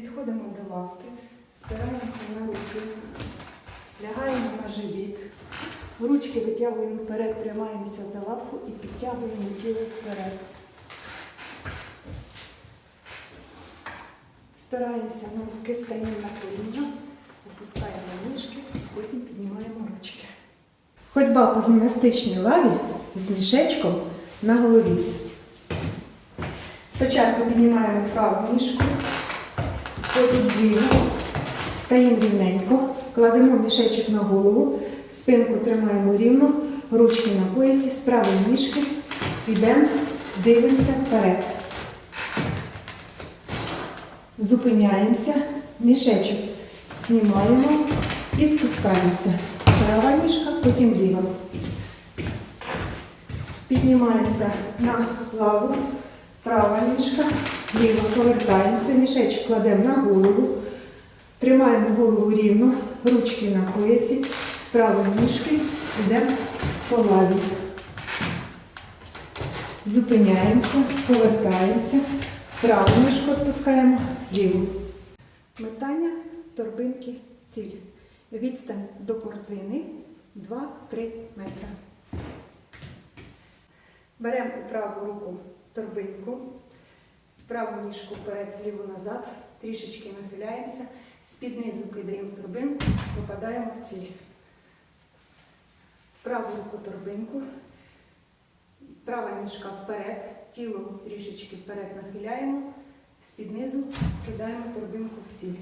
Підходимо до лавки, спираємося на руки, лягаємо на живіт, ручки витягуємо вперед, тримаємося за лавку і підтягуємо тіло вперед. Спираємося на руки, стаємо на коліна, опускаємо ніжки, потім піднімаємо ручки. Ходьба по гімнастичній лаві з мішечком на голові. Спочатку піднімаємо праву ніжку, ліву, стаємо рівненько, кладемо мішечок на голову, спинку тримаємо рівно, ручки на поясі, з правої ніжки, йдемо, дивимося вперед. Зупиняємося, мішечок знімаємо і спускаємося. Права ніжка, потім ліва. Піднімаємося на лаву, права ніжка, ліва, повертаємося, мішечок кладемо на голову, тримаємо голову рівно, ручки на поясі, з правої ніжки йдемо по лаві. Зупиняємося, повертаємося, праву ніжку відпускаємо, ліву. Метання торбинки ціль. Відстань до корзини 2-3 метри. Беремо у праву руку торбинку, праву ніжку вперед, ліву назад, трішечки нахиляємося, з-під низу кидаємо торбинку, попадаємо в ціль. Праву руку торбинку, права ніжка вперед, тіло трішечки вперед нахиляємо, з-під низу кидаємо торбинку в ціль.